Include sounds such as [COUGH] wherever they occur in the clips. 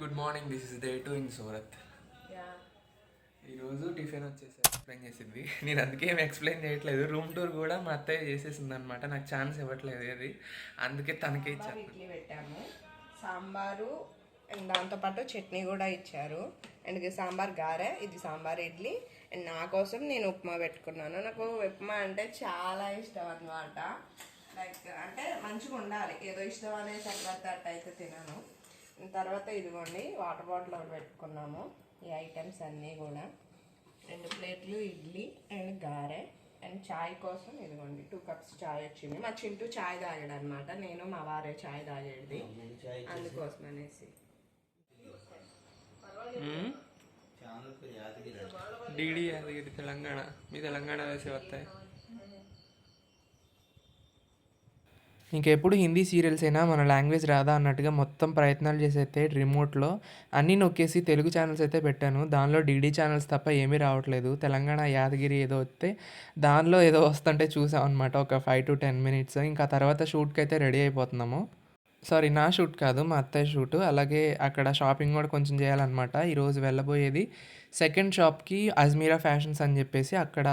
Good morning this is day two in Surat ఈరోజు tiffin వచ్చేసి explain చేసింది. [LAUGHS] నేను అందుకే ఏం ఎక్స్ప్లెయిన్ చేయట్లేదు. రూమ్ టూర్ కూడా మా అత్తయ్య చేసేసింది అనమాట నాకు ఛాన్స్ ఇవ్వట్లేదు అది. అందుకే తనకే ఇచ్చాను. ఇడ్లీ పెట్టాము. సాంబారు అండ్ దాంతోపాటు చట్నీ కూడా ఇచ్చారు. అండ్ ఇది సాంబార్ గారె ఇది సాంబార్ ఇడ్లీ. అండ్ నా కోసం నేను ఉప్మా పెట్టుకున్నాను. నాకు ఉప్మా అంటే చాలా ఇష్టం అనమాట లైక్ అంటే మంచిగా ఉండాలి ఏదో ఇష్టం అనే తర్వాత అట్ట అయితే తినను. తర్వాత ఇదిగోండి వాటర్ బాటిల్ ఒకటి పెట్టుకున్నాము. ఈ ఐటమ్స్ అన్నీ కూడా. రెండు ప్లేట్లు ఇడ్లీ అండ్ గారె అండ్ చాయ్ కోసం ఇదిగోండి టూ కప్స్ చాయ్ వచ్చింది. మా చింటూ చాయ్ తాగాడు అనమాట నేను మా వారే చాయ్ తాగేది. అందుకోసం అనేసి. డీడీ యాదగిరి తెలంగాణ. మీ తెలంగాణ వేసే వస్తాయి. ఇంకెప్పుడు హిందీ సీరియల్స్ అయినా మన లాంగ్వేజ్ రాదా అన్నట్టుగా మొత్తం ప్రయత్నాలు చేసైతే రిమోట్లో అన్నీ నొక్కేసి తెలుగు ఛానల్స్ అయితే పెట్టాను. దానిలో డీడీ ఛానల్స్ తప్ప ఏమీ రావట్లేదు. తెలంగాణ యాదగిరి ఏదో వస్తే దానిలో ఏదో వస్తుంటే చూసాం అనమాట ఒక ఫైవ్ టు టెన్ మినిట్స్ ఇంకా తర్వాత షూట్కి అయితే రెడీ అయిపోతున్నాము. సారీ నా షూట్ కాదు మా అత్తయ్య షూట్. అలాగే అక్కడ షాపింగ్ కూడా కొంచెం చేయాలన్నమాట. ఈరోజు వెళ్ళబోయేది సెకండ్ షాప్కి అజ్మీరా ఫ్యాషన్స్ అని చెప్పేసి అక్కడ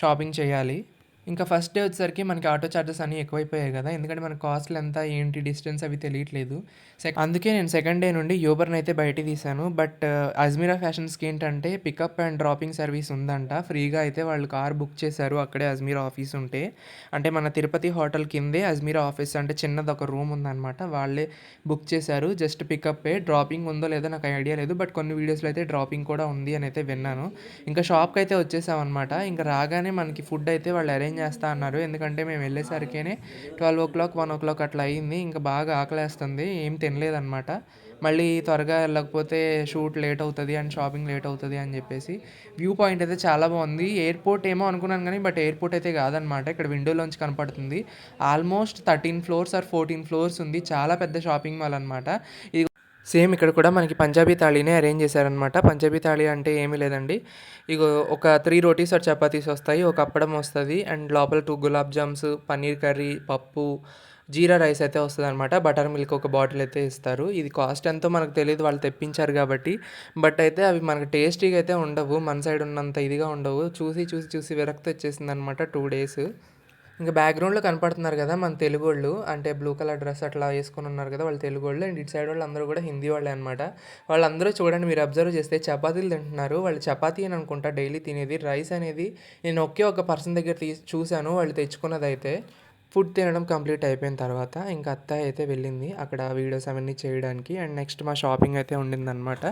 షాపింగ్ చేయాలి. ఇంకా ఫస్ట్ డే వచ్చేసరికి మనకి ఆటో చార్జెస్ అన్నీ ఎక్కువైపోయాయి కదా. ఎందుకంటే మన కాస్ట్లు ఎంత ఏంటి డిస్టెన్స్ అవి తెలియట్లేదు. సెక్ అందుకే నేను సెకండ్ డే నుండి యూబర్ని అయితే బయట తీశాను. బట్ అజ్మీరా ఫ్యాషన్స్కి ఏంటంటే పికప్ అండ్ డ్రాపింగ్ సర్వీస్ ఉందంట. ఫ్రీగా అయితే వాళ్ళు కార్ బుక్ చేశారు అక్కడే అజ్మీరా ఆఫీస్ ఉంటే. అంటే మన తిరుపతి హోటల్ కిందే అజ్మీరా ఆఫీస్ అంటే చిన్నది ఒక రూమ్ ఉందన్నమాట. వాళ్ళే బుక్ చేశారు. జస్ట్ పికప్పే డ్రాపింగ్ ఉందో లేదో నాకు ఐడియా లేదు. బట్ కొన్ని వీడియోస్లో అయితే డ్రాపింగ్ కూడా ఉంది అని అయితే విన్నాను. ఇంకా షాప్కి అయితే వచ్చేసామన్నమాట. ఇంకా రాగానే మనకి ఫుడ్ అయితే వాళ్ళు అరేంజ్ చేస్తా అన్నారు. ఎందుకంటే మేము వెళ్ళేసరికేనే twelve o'clock one o'clock అట్లా అయింది. ఇంకా బాగా ఆకలేస్తుంది. ఏం తినలేదన్నమాట. మళ్ళీ త్వరగా వెళ్ళకపోతే షూట్ లేట్ అవుతుంది అండ్ షాపింగ్ లేట్ అవుతుంది అని చెప్పేసి వ్యూ పాయింట్ అయితే చాలా బాగుంది. ఎయిర్పోర్ట్ ఏమో అనుకున్నాను కానీ బట్ ఎయిర్పోర్ట్ అయితే కాదనమాట ఇక్కడ విండోలోంచి కనపడుతుంది. Almost thirteen floors or fourteen floors ఉంది. చాలా పెద్ద షాపింగ్ మాల్ అనమాట ఇది సేమ్ ఇక్కడ కూడా మనకి పంజాబీ థాళీనే అరేంజ్ చేశారనమాట పంజాబీ థాళీ అంటే ఏమీ లేదండి. ఇగో ఒక త్రీ రోటీస్ ఆర్ చపాతీస్ వస్తాయి ఒక అప్పడం వస్తుంది అండ్ లోపల టూ గులాబ్ జామ్స్ పన్నీర్ కర్రీ పప్పు జీరా రైస్ అయితే వస్తుంది అనమాట బటర్ మిల్క్ ఒక బాటిల్ అయితే ఇస్తారు. ఇది కాస్ట్ ఎంతో మనకు తెలియదు వాళ్ళు తెప్పించారు కాబట్టి. బట్ అయితే అవి మనకు టేస్టీగా అయితే ఉండవు మన సైడ్ ఉన్నంత ఇదిగా ఉండవు. చూసి చూసి చూసి విరక్తి వచ్చేసింది అనమాట టూ డేస్. ఇంకా బ్యాక్గ్రౌండ్లో కనపడుతున్నారు కదా మన తెలుగు వాళ్ళు. అంటే బ్లూ కలర్ డ్రెస్ అట్లా వేసుకుని ఉన్నారు కదా వాళ్ళు తెలుగు వాళ్ళు. అండ్ ఇటు సైడ్ వాళ్ళు అందరూ కూడా హిందీ వాళ్ళే అనమాట వాళ్ళందరూ చూడండి మీరు అబ్జర్వ్ చేస్తే చపాతీలు తింటున్నారు. వాళ్ళు చపాతీ అని అనుకుంటా డైలీ తినేది. రైస్ అనేది నేను ఒకే ఒక పర్సన్ దగ్గర తీ చూశాను. వాళ్ళు తెచ్చుకున్నది అయితే ఫుడ్ తినడం కంప్లీట్ అయిపోయిన తర్వాత ఇంకా అత్తయ్య అయితే వెళ్ళింది అక్కడ వీడియోస్ అవన్నీ చేయడానికి. అండ్ నెక్స్ట్ మా షాపింగ్ అయితే ఉండిందనమాట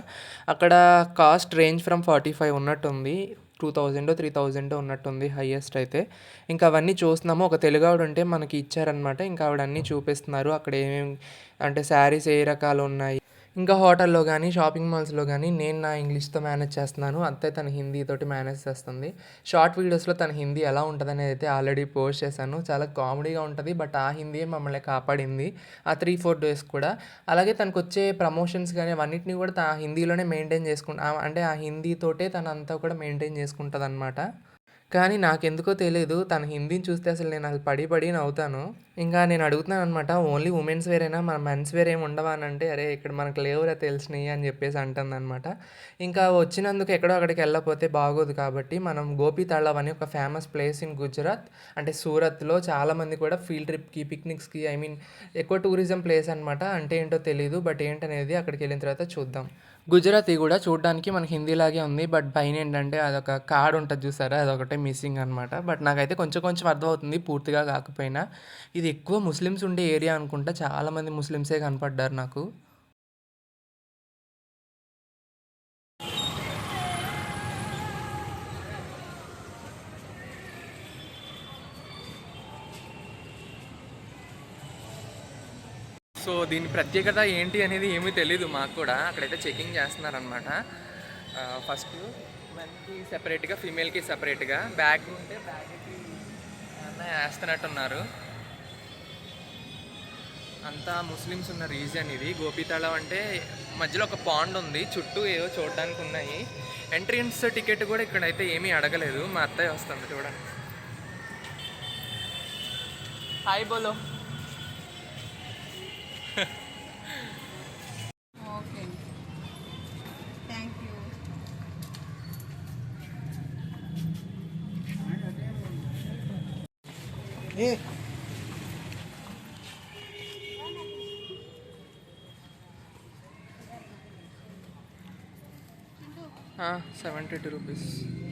అక్కడ cost range from forty five ఉన్నట్టుంది. టూ థౌజండో త్రీ థౌజండ్ ఉన్నట్టుంది హైయెస్ట్ అయితే. ఇంకా అవన్నీ చూస్తున్నాము. ఒక తెలుగు ఆవిడ ఉంటే మనకి ఇచ్చారనమాట ఇంకా ఆవిడ అన్నీ చూపిస్తున్నారు. అక్కడ ఏమేమి అంటే శారీస్ ఏ రకాలు ఉన్నాయి? ఇంకా హోటల్లో కానీ షాపింగ్ మాల్స్లో కానీ నేను నా ఇంగ్లీష్తో మేనేజ్ చేస్తున్నాను. అంతే తన హిందీతోటి మేనేజ్ చేస్తుంది. షార్ట్ వీడియోస్లో తన హిందీ ఎలా ఉంటుంది అనేది అయితే ఆల్రెడీ పోస్ట్ చేశాను. చాలా కామెడీగా ఉంటుంది బట్ ఆ హిందీ మమ్మల్ని కాపాడింది ఆ త్రీ ఫోర్ డేస్ కూడా. అలాగే తనకు వచ్చే ప్రమోషన్స్ కానీ అవన్నిటిని కూడా తన హిందీలోనే మెయింటైన్ చేసుకుంటా అంటే ఆ హిందీతోటే తనంతా కూడా మెయింటైన్ చేసుకుంటుంది అనమాట కానీ నాకెందుకో తెలియదు తన హిందీని చూస్తే అసలు నేను అసలు పడి పడి నవ్వుతాను. ఇంకా నేను అడుగుతున్నాను అనమాట ఓన్లీ ఉమెన్స్ వేరేనా? మన మెన్స్ వేర్ ఏమి ఉండవా? అని అంటే అరే ఇక్కడ మనకు లేవురా తెలిసినాయి అని చెప్పేసి అంటుంది అనమాట ఇంకా వచ్చినందుకు ఎక్కడో అక్కడికి వెళ్ళకపోతే బాగోదు కాబట్టి మనం గోపి తాళవ్ అని ఒక ఫేమస్ ప్లేస్ ఇన్ గుజరాత్ అంటే సూరత్లో చాలామంది కూడా ఫీల్డ్ ట్రిప్కి పిక్నిక్స్కి ఐ మీన్ ఎక్కువ టూరిజం ప్లేస్ అనమాట అంటే ఏంటో తెలియదు బట్ ఏంటనేది అక్కడికి వెళ్ళిన తర్వాత చూద్దాం. గుజరాతీ కూడా చూడడానికి మనకి హిందీలాగే ఉంది బట్ పైన ఏంటంటే అదొక కార్డ్ ఉంటుంది చూసారా? అదొకటే మిస్సింగ్ అనమాట బట్ నాకైతే కొంచెం కొంచెం అర్థమవుతుంది పూర్తిగా కాకపోయినా. ఇది ఎక్కువ ముస్లిమ్స్ ఉండే ఏరియా అనుకుంటా చాలామంది ముస్లిమ్సే కనపడ్డారు నాకు. సో దీని ప్రత్యేకత ఏంటి అనేది ఏమీ తెలీదు మాకు కూడా. అక్కడైతే చెకింగ్ చేస్తున్నారనమాట ఫస్ట్ మెన్కి సెపరేట్గా ఫీమేల్కి సెపరేట్గా బ్యాగ్ ఉంటే బ్యాగ్కి వేస్తున్నట్టున్నారు. అంతా ముస్లిమ్స్ ఉన్న రీజన్ ఇది. గోపీతాళం అంటే మధ్యలో ఒక పాండ్ ఉంది. చుట్టూ ఏవో చూడడానికి ఉన్నాయి. ఎంట్రన్స్ టికెట్ కూడా ఇక్కడైతే ఏమీ అడగలేదు. మా అత్తయ్య వస్తుంది చూడండి. హాయ్ బోలో. సెవెంటీ టూ రూపీస్ हाथ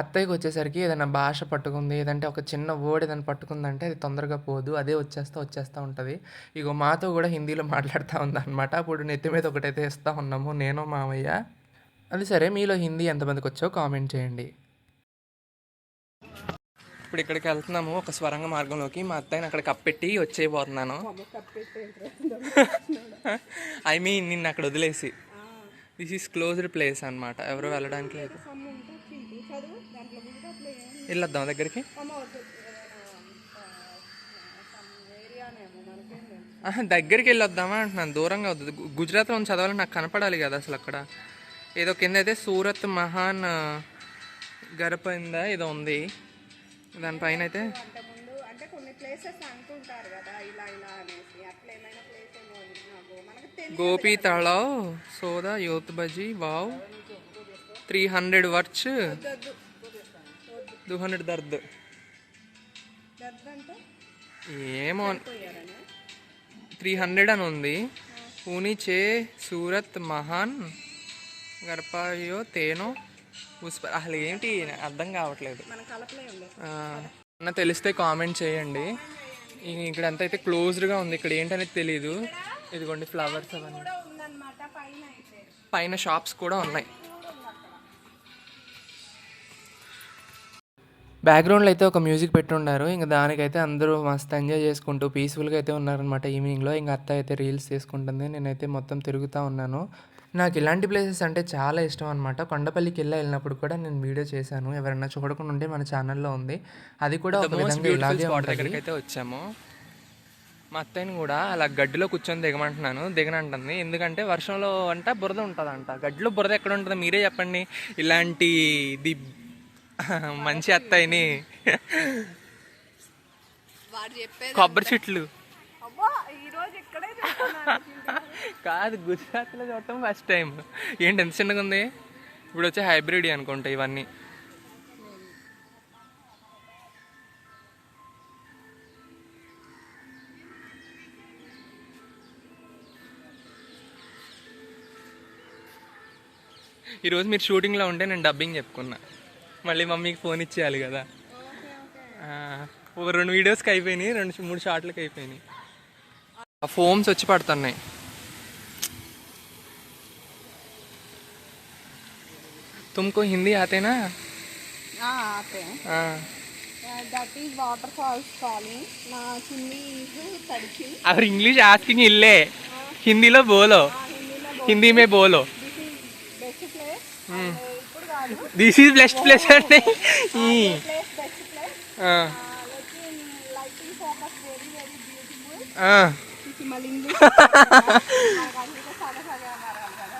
అత్తయ్యకి వచ్చేసరికి ఏదైనా భాష పట్టుకుంది ఏదంటే ఒక చిన్న వర్డ్ ఏదైనా పట్టుకుందంటే అది తొందరగా పోదు అదే వచ్చేస్తా వచ్చేస్తూ ఉంటుంది. ఇగో మాతో కూడా హిందీలో మాట్లాడుతూ ఉందన్నమాట. అప్పుడు నెత్తి మీద ఒకటైతే ఇస్తూ ఉన్నాము నేను మామయ్య. అది సరే మీలో హిందీ ఎంతమందికి వచ్చో కామెంట్ చేయండి. ఇప్పుడు ఇక్కడికి వెళ్తున్నాము ఒక స్వరంగ మార్గంలోకి. మా అత్తయ్యని అక్కడ కప్పెట్టి వచ్చేయబోతున్నాను. [LAUGHS] ఐ మీన్ నిన్ను అక్కడ వదిలేసి. దిస్ ఈస్ క్లోజ్డ్ ప్లేస్ అన్నమాట. ఎవరు వెళ్ళడానికి లేదు వెళ్ళొద్దాం దగ్గరికి? దగ్గరికి వెళ్ళొద్దామా అంటున్నాను. దూరంగా వద్దు. గుజరాత్లో చదవాలని నాకు కనపడాలి కదా అసలు అక్కడ. ఏదో కింద అయితే సూరత్ మహాన్ గరపందా ఏదో ఉంది. దానిపైన అయితే ముందు అంటే కొన్ని ప్లేసెస్ అంటుంటారు కదా ఇలా ఇలా అనేసి. అట్లా ఏమైనా ప్లేస్ ఏమో ఉంది? నాకు మనకు తెలియదు గోపి తళావ్ సోదా యోత్ బజీ వావ్ త్రీ హండ్రెడ్ వర్చ్. టూ హండ్రెడ్ దర్ద్. ఏమో. త్రీ హండ్రెడ్ అని ఉంది. పూణి చే సూరత్ మహాన్ గర్పాయో తేనో ఉస్ప అసలు ఏంటి? అర్థం కావట్లేదు. అన్న తెలిస్తే కామెంట్ చేయండి. ఇక్కడ అంతా అయితే క్లోజ్డ్గా ఉంది. ఇక్కడ ఏంటనేది తెలియదు ఇదిగోండి ఫ్లవర్స్ అవన్నీ. పైన షాప్స్ కూడా ఉన్నాయి. బ్యాక్గ్రౌండ్లో అయితే ఒక మ్యూజిక్ పెట్టుండారు. ఇంకా దానికైతే అందరూ మస్తు ఎంజాయ్ చేసుకుంటూ పీస్ఫుల్గా అయితే ఉన్నారనమాట ఈవినింగ్లో ఇంకా అత్త అయితే రీల్స్ చేసుకుంటుంది. నేనైతే మొత్తం తిరుగుతూ ఉన్నాను. నాకు ఇలాంటి ప్లేసెస్ అంటే చాలా ఇష్టం అనమాట కొండపల్లికి వెళ్ళి వెళ్ళినప్పుడు కూడా నేను వీడియో చేశాను. ఎవరైనా చూడకుండా ఉంటే మన ఛానల్లో ఉంది. అది కూడా ఒక విధంగా ఇలాగే దగ్గరికి అయితే వచ్చాము. మా అత్తయ్యని కూడా అలా గడ్డిలో కూర్చొని దిగమంటున్నాను. దిగనంటుంది. ఎందుకంటే వర్షంలో అంట బురద ఉంటుందంట. గడ్డిలో బురద ఎక్కడ ఉంటుంది మీరే చెప్పండి. ఇలాంటి ది [LAUGHS] మంచి చెప్పేది కొబ్బరి చెట్లు. కాదు గుజరాత్లో చూడటం ఫస్ట్ టైం ఏంటి ఎంత చిన్నగా ఉంది? ఇప్పుడు వచ్చే హైబ్రిడ్ అనుకుంటా ఇవన్నీ. ఈరోజు మీరు షూటింగ్లో ఉంటే నేను డబ్బింగ్ చెప్పుకున్నా. మళ్ళీ మమ్మీకి ఫోన్ ఇచ్చేయాలి కదా ఆ, ఒక రెండు వీడియోస్కి అయిపోయినాయి రెండు మూడు షార్ట్లకి అయిపోయినాయి ఆ ఫోమ్స్ వచ్చి పడుతున్నాయి तुमको हिंदी आते ना ఆపే हाँ that is waterfalls falling నా చున్నీ తడిచి और इंग्लिश आस्किंग इल्ले हिंदी लो बोलो हिंदी में बोलो బెస్ట్ ప్లేస్ ఇప్పుడు కాదు दिस इज बेस्ट प्लेस అంటే ఈ, ప్లేస్ బెస్ట్ ప్లేస్ ఆ, liking lighting focus very very beautiful ఆ. మళ్ళీ ఇంగ్లీష్ అందుకే సగ సగ అన్నారు కదా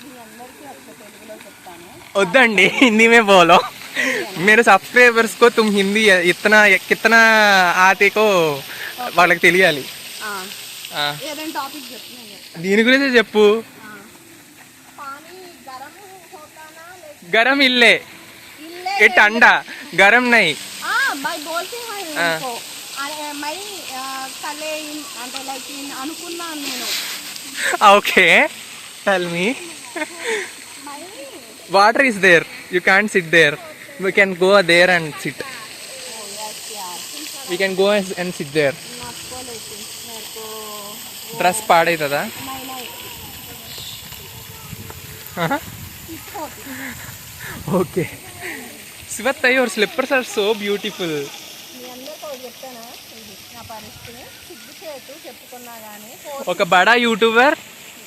మీ అందరికీ అట్లా తెలుగులో చెప్తాను వద్దండి హిందీ మే బోలో मेरे సబ్స్క్రైబర్స్ को तुम हिंदी इतना कितना आते को వాళ్ళకి తెలియాలి ఆ, ఏదైనా టాపిక్ చెప్తున్నాను దీని గురించి చెప్పు गरम इल्ले ये ठंडा गरम नहीं okay tell me water is there you can't sit there we can go there and sit we can go and sit there dress पाड़े दादा okay Shivat your slippers are so beautiful మీ అందరికీ ఒకటి చెప్తానా ఇది నా పరిస్థితిని సిగ్గుచేటు చెప్పుకున్నా కానీ ఒక బడా యూట్యూబర్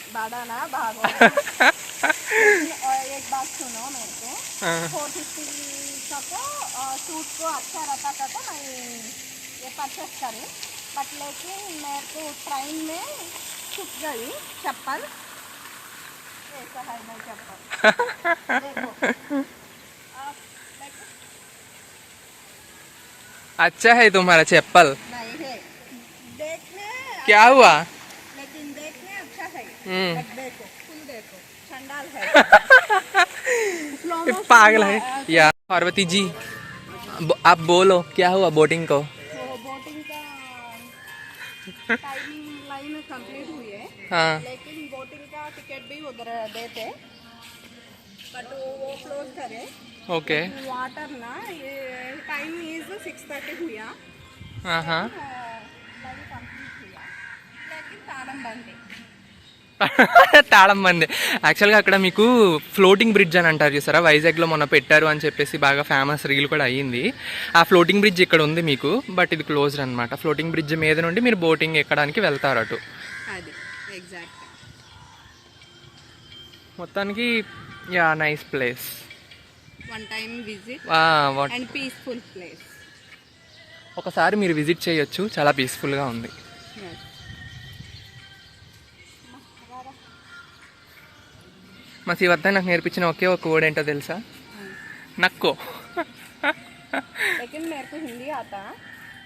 बाडाना भागो और एक बात सुनो मेरे को फोर फिफ्टी का तो सूट को अच्छा रहता था तो मैं ये परचेस करी बट लेकिन मेरे को ट्रेन में छुप गई चप्पल [LAUGHS] अच्छा है तुम्हारा चप्पल। क्या हुआ? लेकिन देखने अच्छा है देखो देखो चंडाल है पागल है। या पार्वती जी आप बोलो क्या हुआ बोटिंग को? बोटिंग का टाइमिंग लाइन कंप्लीट हुई है हाँ। लेकिन टिकट भी उधर देते बट वो क्लोज करे ओके वाटर ना ये टाइम इज सिक्स थर्टी हुआ हाँ हाँ लाइन कंप्लीट हुआ लेकिन तारम बंद है తాళం మంది [LAUGHS] యాక్చువల్గా అక్కడ మీకు ఫ్లోటింగ్ బ్రిడ్జ్ అని అంటారు చూసారా వైజాగ్లో మొన్న పెట్టారు అని చెప్పేసి బాగా ఫేమస్ రీల్ కూడా అయ్యింది ఆ ఫ్లోటింగ్ బ్రిడ్జ్ ఇక్కడ ఉంది మీకు బట్ ఇది క్లోజ్డ్ అనమాట ఫ్లోటింగ్ బ్రిడ్జ్ మీద నుండి మీరు బోటింగ్ ఎక్కడానికి వెళ్తారు అటు అది ఎగ్జాక్ట్ మొత్తానికి yeah nice place one time visit what and peaceful place ఒకసారి మీరు విజిట్ చేయొచ్చు చాలా పీస్ఫుల్గా ఉంది మా శివత్త నాకు నేర్పించిన ఒకే ఒక వర్డ్ ఏంటో తెలుసా నక్కో लेकिन मेरे को हिंदी आता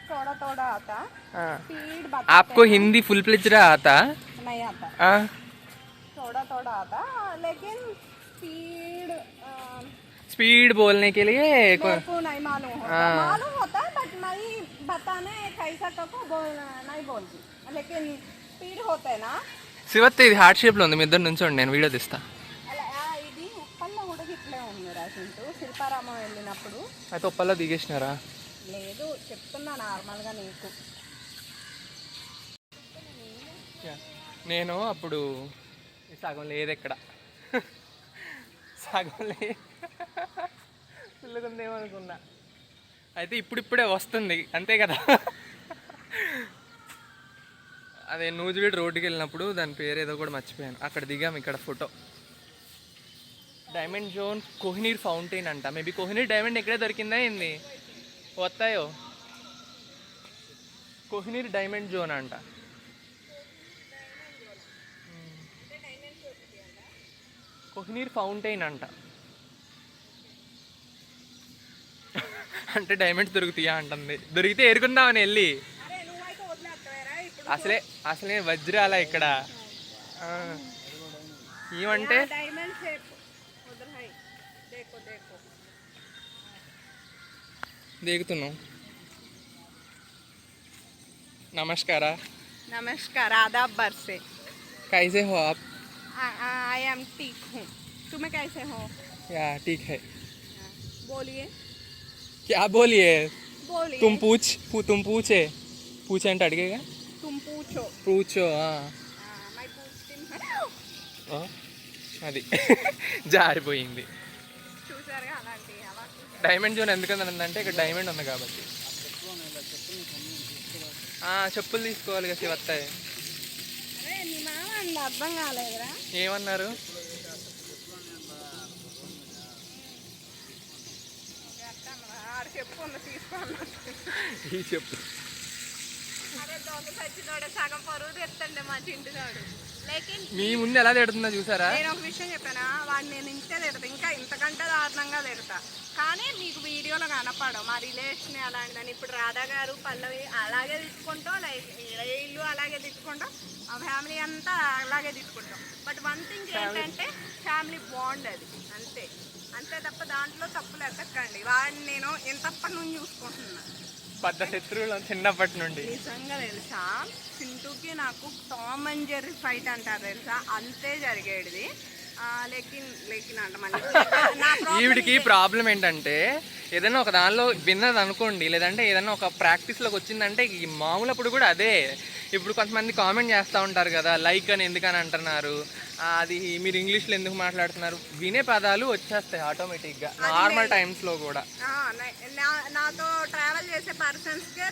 थोड़ा थोड़ा आता स्पीड बता आपको हिंदी फुल प्लेज रहा आता नहीं आता हाँ? थोड़ा थोड़ा आता लेकिन स्पीड स्पीड बोलने के लिए को- मेरे को नहीं मालूम होता मालूम होता है बट नहीं बताने कैसा को बोल नहीं बोलती लेकिन स्पीड होते ना శివత్త ఇది హార్ట్ షేప్లో ఉంది మీ ఇద్దరు నుంచోండి నేను వీడియో తీస్తా అలా ఆ, ఇది ఉప్పల్లో కూడా ఇట్లే ఉంది రాసింటూ శిల్పారామం వెళ్ళినప్పుడు అయితే ఉప్పల్లో దిగేసినారా లేదు చెప్తున్నా నార్మల్గా నీకు నేను అప్పుడు ఈ సగం లేదు ఇక్కడ. సగం లేదు పిల్లకుందేమనుకున్నా అయితే ఇప్పుడిప్పుడే వస్తుంది అంతే కదా. అదే నూజివీడు రోడ్డుకి వెళ్ళినప్పుడు దాని పేరు ఏదో కూడా మర్చిపోయాను. అక్కడ దిగాం ఇక్కడ photo. Diamond zone Kohinoor fountain అంట. మేబీ కోహినీర్ డైమండ్ ఎక్కడే దొరికిందా ఏంది? వస్తాయో కోహినీర్ డైమండ్ జోన్ అంట. కోహినీర్ ఫౌంటైన్ అంట అంటే డైమండ్స్ దొరుకుతాయా అంటుంది దొరికితే ఏరుకుందామని వెళ్ళి అరే నువ్వైతే వదిలేస్తావేరా ఇప్పుడు అసలే అసలే వజ్రాల ఇక్కడ ఆ. ఏమంటే डायमंड शेप उधर है देखो देखो దిగుతున్నాం నమస్కారా नमस्कार आदाब बरसे कैसे हो आप आई एम ठीक हूँ तुम्हें कैसे हो या ठीक है बोलिए क्या बोलिए बोलिए तुम पूछ पू, तुम पूछे पूछे అంటే అడిగేగా तुम पूछो పూచో ఆ. हाँ, मैं पूछती हूँ ఆ, అది జారిపోయింది చూసారుగా అలాంటి అలా చూసారు. డైమండ్ జోన్ ఎందుకని అంటే ఇక్కడ డైమండ్ ఉంది కాబట్టి ఆ, చెప్పులు తీసుకోవాలి కదా శివత్తాయి అరే నీ అర్థం కాలేదురా. ఏమన్నారు? ఆడు చెప్పు. ఈ సగం పరువు తెస్తండి మా చింటుగాడు. మీ ముందు ఎలా తిడుతుందో చూసారా? నేను ఒక విషయం చెప్పానా? వాడిని నేను ఇంతే తిడతా. ఇంకా ఇంతకంటే దారుణంగా తిడతా. కానీ మీకు వీడియోలో కనపడవు. మా రిలేషన్ అలాంటిదని. ఇప్పుడు రాధా గారు పల్లవి అలాగే తిట్టుకుంటాం లైక్ ఇల్లు అలాగే తిట్టుకుంటాం ఆ ఫ్యామిలీ అంతా అలాగే తిట్టుకుంటాం. బట్ వన్ థింగ్ ఏంటంటే ఫ్యామిలీ బాండ్ అది అంతే. అంతే తప్ప దాంట్లో తప్పులు ఎత్తకండి వాడిని నేను ఎంతప్పటి నుంచి చూసుకుంటున్నా. పెద్ద శత్రువులు చిన్నప్పటి నుండి. నిజంగా తెలుసా? చింటూకి నాకు టామ్ అండ్ జెర్రీ ఫైట్ అంటారు తెలుసా? అంతే జరిగేది [LAUGHS] ఈవిడికి ప్రాబ్లం ఏంటంటే ఏదైనా ఒక దానిలో విన్నది అనుకోండి లేదంటే ఏదైనా ఒక ప్రాక్టీస్లోకి వచ్చిందంటే ఈ మామూలు అప్పుడు కూడా అదే. ఇప్పుడు కొంతమంది కామెంట్ చేస్తూ ఉంటారు కదా లైక్ అని ఎందుకని అంటున్నారు? అది మీరు ఇంగ్లీష్లో ఎందుకు మాట్లాడుతున్నారు? వినే పదాలు వచ్చేస్తాయి ఆటోమేటిక్గా నార్మల్ టైమ్స్లో కూడా. నాతో ట్రావెల్ చేసే పర్సన్స్కే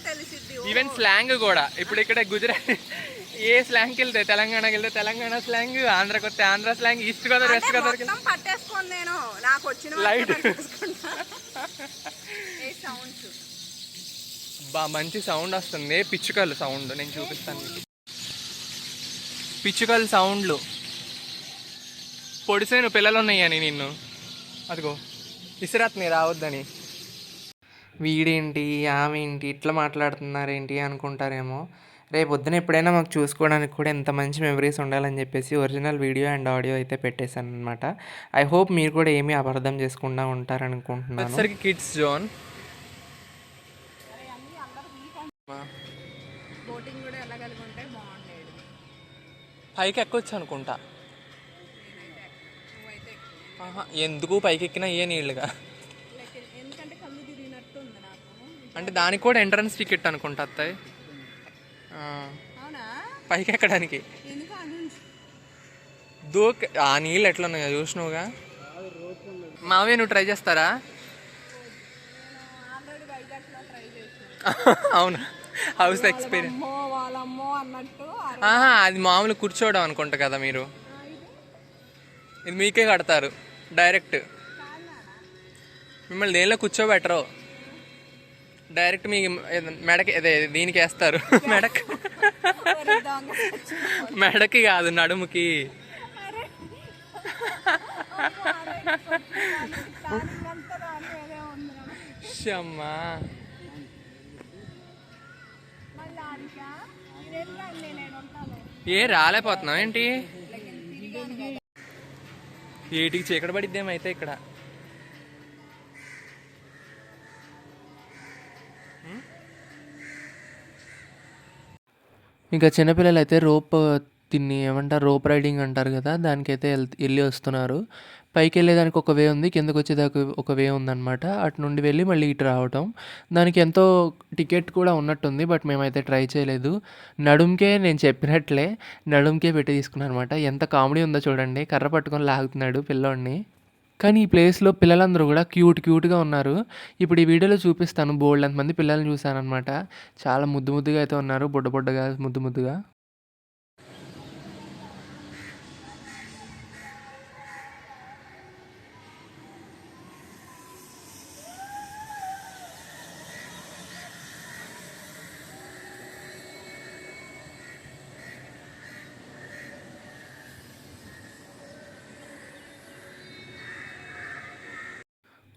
ఈవెన్ స్లాంగ్ కూడా. ఇప్పుడు ఇక్కడ గుజరాత్ ఏ స్లాంగ్కి వెళ్తే తెలంగాణకి వెళ్తే తెలంగాణ స్లాంగ్ ఆంధ్రాకి వస్తే Andhra slang east Godavari west మొత్తం పట్టేసుకోను నేను నాకు వచ్చిన సౌండ్స్ [LAUGHS] బా మంచి సౌండ్ వస్తుంది. పిచ్చుకలు సౌండ్ నేను చూపిస్తాను మీకు. పిచ్చుకలు సౌండ్లు పొడిసేను పిల్లలు ఉన్నాయని నిన్ను. అదిగో ఇసిరాత్ని రావద్దని. వీడేంటి ఆమె ఏంటి ఇట్లా మాట్లాడుతున్నారేంటి అనుకుంటారేమో. రేపు పొద్దున ఎప్పుడైనా మాకు చూసుకోవడానికి కూడా ఎంత మంచి మెమరీస్ ఉండాలని చెప్పేసి ఒరిజినల్ వీడియో అండ్ ఆడియో అయితే పెట్టేశాను అనమాట ఐ హోప్ మీరు కూడా ఏమీ అపార్థం చేసుకుండా ఉంటారనుకుంటున్నాను. వచ్చేసరికి కిడ్స్ జోన్ బోటింగ్ కూడా వెళ్ళగలుగుంటే బాగుండేది. పైకి ఎక్కొచ్చు అనుకుంటా ఎందుకు పైకి ఎక్కినా ఏ నీళ్ళుగా? ఎందుకంటే కళ్ళు తిరిగినట్టు ఉంది నాకు. అంటే దానికి కూడా ఎంట్రన్స్ టికెట్ అనుకుంటా అత్తాయి పైకి ఎక్కడానికి దూక్ ఆ నీళ్ళు ఎట్లా ఉన్నాయో చూసినావుగా? మావయ్య నువ్వు ట్రై చేస్తారా? [LAUGHS] అవునా? హౌస్ ఎక్స్పీరియన్స్ ఆహా అది మామూలు కూర్చోవడం అనుకుంటా కదా మీరు. ఇది? మీకే కడతారు డైరెక్ట్. మిమ్మల్ని దేనిలో కూర్చోబెట్టరు? డైరెక్ట్ మీ మెడకి అదే దీనికి వేస్తారు. మెడక్. మెడకి కాదు నడుముకి. షమ్మా. ఏ రాలేకపోతున్నావు ఏంటి? ఏటికి చీకటి పడిద్దేమైతే ఇక్కడ. ఇంకా చిన్నపిల్లలు అయితే రోప్ తిని ఏమంటారు రోప్ రైడింగ్ అంటారు కదా దానికైతే వెళ్ వెళ్ళి వస్తున్నారు. పైకి వెళ్ళేదానికి ఒక వే ఉంది కిందకు వచ్చేదానికి ఒక వే ఉందన్నమాట. అటు నుండి వెళ్ళి మళ్ళీ ఇటు రావటం. దానికి ఎంతో టికెట్ కూడా ఉన్నట్టుంది బట్ మేమైతే ట్రై చేయలేదు. నడుంకే నేను చెప్పినట్లే నడుంకే పెట్టి తీసుకున్నాను అనమాట ఎంత కామెడీ ఉందో చూడండి కర్ర పట్టుకొని లాగుతున్నాడు పిల్లోడిని. కానీ ఈ ప్లేస్లో పిల్లలందరూ కూడా క్యూట్ క్యూట్గా ఉన్నారు. ఇప్పుడు ఈ వీడియోలో చూపిస్తాను బోల్డ్ అంతమంది పిల్లల్ని చూశాను అనమాట చాలా ముద్దు ముద్దుగా అయితే ఉన్నారు బుడ్డ బుడ్డగా ముద్దు ముద్దుగా.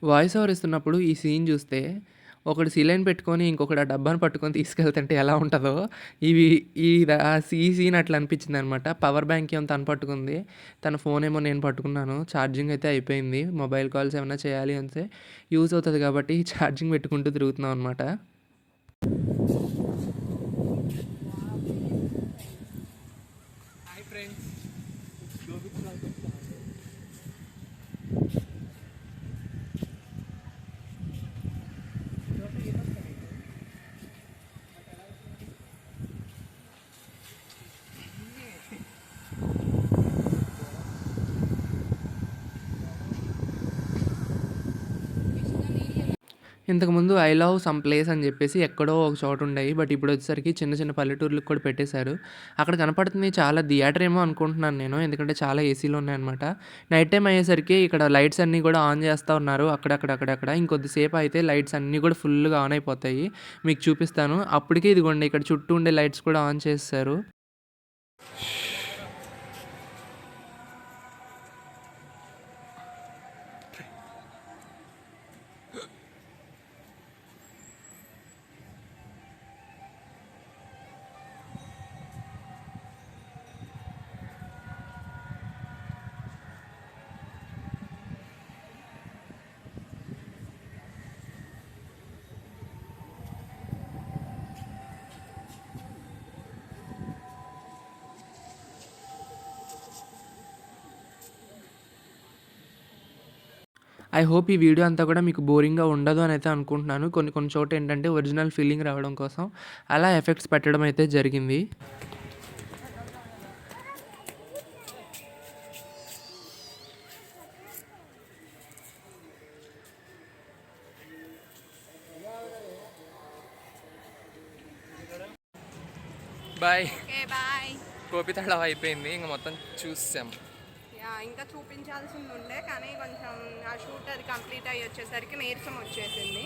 వాయిస్ ఓవర్ ఇస్తున్నప్పుడు ఈ సీన్ చూస్తే ఒకడు సిలైన్ పెట్టుకొని ఇంకొకటి ఆ డబ్బాను పట్టుకొని తీసుకెళ్తుంటే ఎలా ఉంటుందో? ఇవి ఈ సీ- ఈ సీన్ అట్లా అనిపించింది అనమాట పవర్ బ్యాంక్ ఏమో తను పట్టుకుంది. తన ఫోన్ ఏమో నేను పట్టుకున్నాను. ఛార్జింగ్ అయితే అయిపోయింది. మొబైల్ కాల్స్ ఏమైనా చేయాలి అంటే యూజ్ అవుతుంది కాబట్టి ఛార్జింగ్ పెట్టుకుంటూ తిరుగుతున్నాం అనమాట హాయ్ ఫ్రెండ్స్ ఇంతకుముందు ఐ లవ్ సమ్ ప్లేస్ అని చెప్పేసి ఎక్కడో ఒక చోట ఉండేవి. బట్ ఇప్పుడు వచ్చేసరికి చిన్న చిన్న పల్లెటూర్లకు కూడా పెట్టేశారు. అక్కడ కనపడుతుంది చాలా థియేటర్ ఏమో అనుకుంటున్నాను నేను. ఎందుకంటే చాలా ఏసీలు ఉన్నాయన్నమాట. నైట్ టైం అయ్యేసరికి ఇక్కడ లైట్స్ అన్నీ కూడా ఆన్ చేస్తూ ఉన్నారు. అక్కడక్కడ అక్కడక్కడ ఇంకొద్దిసేపు అయితే లైట్స్ అన్నీ కూడా ఫుల్గా ఆన్ అయిపోతాయి. మీకు చూపిస్తాను. అప్పటికే ఇదిగోండి ఇక్కడ చుట్టూ ఉండే లైట్స్ కూడా ఆన్ చేస్తారు. ఐ హోప్ ఈ వీడియో అంతా కూడా మీకు బోరింగ్గా ఉండదు అని అయితే అనుకుంటున్నాను. కొన్ని కొన్ని చోట ఏంటంటే ఒరిజినల్ ఫీలింగ్ రావడం కోసం అలా ఎఫెక్ట్స్ పెట్టడం అయితే జరిగింది. బాయ్ గోపితాళం అయిపోయింది. ఇంకా మొత్తం చూసాం ఇంకా చూపించాల్సింది ఉండే కానీ కొంచెం ఆ షూట్ అది కంప్లీట్ అయ్యి వచ్చేసరికి నీరసం వచ్చేసింది.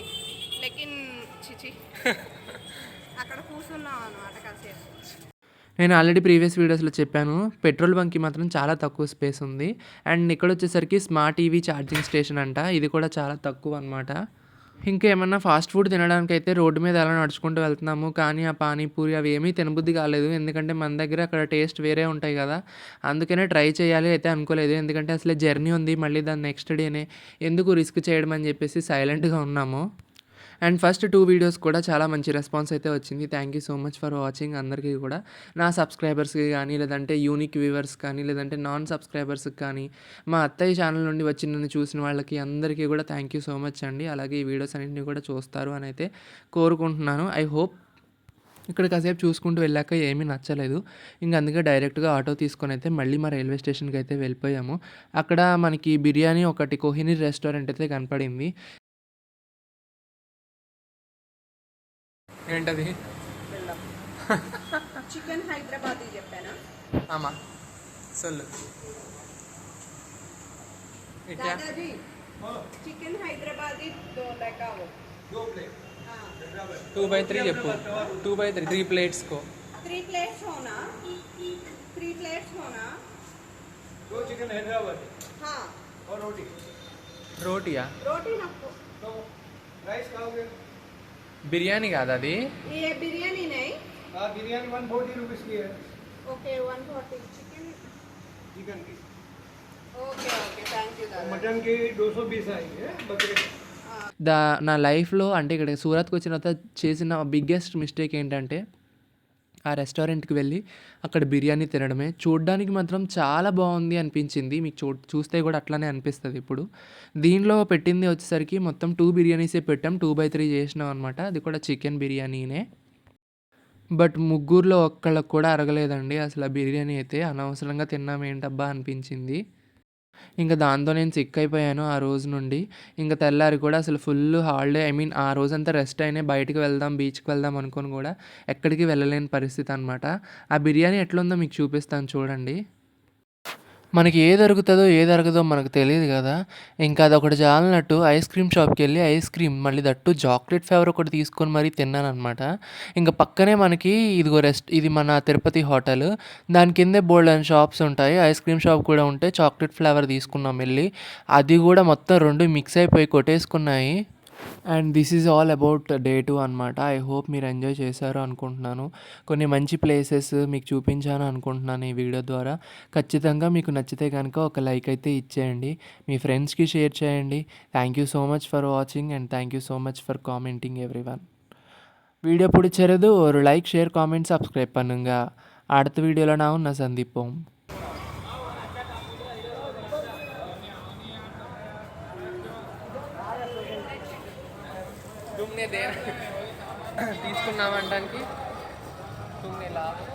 లెకిన్ చిచి అక్కడ కూర్చున్నాం అనమాట కాసేపు. నేను ఆల్రెడీ ప్రీవియస్ వీడియోస్లో చెప్పాను పెట్రోల్ బంక్కి మాత్రం చాలా తక్కువ స్పేస్ ఉంది. అండ్ ఇక్కడ వచ్చేసరికి స్మార్ట్ ఈవీ ఛార్జింగ్ స్టేషన్ అంట ఇది కూడా చాలా తక్కువ అనమాట ఇంకేమన్నా ఫాస్ట్ ఫుడ్ తినడానికి అయితే రోడ్డు మీద అలా నడుచుకుంటూ వెళ్తున్నాము. కానీ ఆ పానీపూరి అవి ఏమీ తినబుద్ధి కాలేదు. ఎందుకంటే మన దగ్గర అక్కడ టేస్ట్ వేరే ఉంటాయి కదా అందుకనే ట్రై చేయాలి అయితే అనుకోలేదు. ఎందుకంటే అసలే జర్నీ ఉంది. మళ్ళీ దాని నెక్స్ట్ డేనే ఎందుకు రిస్క్ చేయడం అని చెప్పేసి సైలెంట్‌గా ఉన్నాము. అండ్ ఫస్ట్ టూ వీడియోస్ కూడా చాలా మంచి రెస్పాన్స్ అయితే వచ్చింది. Thank you so much for watching అందరికీ కూడా. నా సబ్స్క్రైబర్స్‌కి కానీ లేదంటే యూనిక్ వ్యూవర్స్ కానీ, లేదంటే నాన్ సబ్స్క్రైబర్స్‌కి కానీ, మా అత్తయ్య ఛానల్ నుండి వచ్చి నన్ను చూసిన వాళ్ళకి అందరికీ కూడా థ్యాంక్ యూ సో మచ్ అండి. అలాగే ఈ వీడియోస్ అన్నింటినీ కూడా చూస్తారు అని అయితే కోరుకుంటున్నాను. ఐ హోప్ ఇక్కడ కాసేపు చూసుకుంటూ వెళ్ళాక ఏమీ నచ్చలేదు. ఇంక అందుకే డైరెక్ట్‌గా ఆటో తీసుకొని అయితే మళ్ళీ మా రైల్వే స్టేషన్‌కి అయితే వెళ్ళిపోయాము. అక్కడ మనకి బిర్యానీ ఒకటి కోహినీర్ రెస్టారెంట్ అయితే కనపడింది. ఏంటది? [LAUGHS] చికెన్ హైదరాబాదీ చెప్పానా ఆమా సొల్లు ఇట్లా दादाजी चिकन हैदराबादी दो लगाओ టూ బై త్రీ చెప్పు two by three three ప్లేట్స్కో three plates होना थ्री प्लेट्स होना दो चिकन हैदराबाद हाँ और रोटी రోటియా रोटी रखो तो राइस खाओगे బిర్యానీ కాదు అది? నా లైఫ్లో అంటే ఇక్కడ సూరత్కి వచ్చిన తర్వాత చేసిన బిగ్గెస్ట్ మిస్టేక్ ఏంటంటే ఆ రెస్టారెంట్కి వెళ్ళి అక్కడ బిర్యానీ తినడమే. చూడడానికి మాత్రం చాలా బాగుంది అనిపించింది. మీకు చూ చూస్తే కూడా అట్లానే అనిపిస్తుంది ఇప్పుడు. దీనిలో పెట్టింది వచ్చేసరికి మొత్తం టూ బిర్యానీసే పెట్టాం. టూ బై త్రీ చేసినాం అనమాట అది కూడా చికెన్ బిర్యానీనే. బట్ ముగ్గురులో ఒక్కళ్ళకి కూడా అరగలేదండి. అసలు ఆ బిర్యానీ అయితే అనవసరంగా తిన్నాం ఏంటబ్బా అనిపించింది. ఇంకా దాంతో నేను సిక్ అయిపోయాను ఆ రోజు నుండి. ఇంకా తెల్లారి కూడా అసలు ఫుల్ హాలిడే ఐ మీన్ ఆ రోజంతా రెస్ట్ అయినా బయటికి వెళ్దాం బీచ్కి వెళ్దాం అనుకొని కూడా ఎక్కడికి వెళ్ళలేని పరిస్థితి అనమాట ఆ బిర్యానీ ఎట్లుందో మీకు చూపిస్తాను చూడండి. మనకి ఏ దొరుకుతుందో ఏ దొరకదో మనకు తెలియదు కదా. ఇంకా అదొకటి చాలినట్టు ఐస్ క్రీమ్ షాప్కి వెళ్ళి ఐస్ క్రీమ్ మళ్ళీ దట్టు చాక్లెట్ ఫ్లేవర్ ఒకటి తీసుకొని మరీ తిన్నాను అనమాట ఇంకా పక్కనే మనకి ఇదిగో రెస్ట్ ఇది మన తిరుపతి హోటల్. దాని కిందే బోల్డ్ అండ్ షాప్స్ ఉంటాయి. ఐస్ క్రీమ్ షాప్ కూడా ఉంటే చాక్లెట్ ఫ్లేవర్ తీసుకున్నాం వెళ్ళి. అది కూడా మొత్తం రెండు మిక్స్ అయిపోయి కొట్టేసుకున్నాయి. and this is all about day two అనమాట ఐ హోప్ మీరు ఎంజాయ్ చేశారు అనుకుంటున్నాను కొన్ని మంచి ప్లేసెస్ మీకు చూపించాను అనుకుంటున్నాను ఈ వీడియో ద్వారా ఖచ్చితంగా మీకు నచ్చితే కనుక ఒక లైక్ అయితే ఇచ్చేయండి మీ ఫ్రెండ్స్కి షేర్ చేయండి thank you so much for வாட்சிங் and thank you so much for commenting every one video பிடிச்சிருது ஒரு லைக் ஷேர் காமெண்ட் சப்ஸ்கிரைப் பண்ணுங்க அடுத்த வீடியோவில் நான் உன்னை சந்திப்போம் తీసుకున్నామంటానికి తుమ్మి లాభం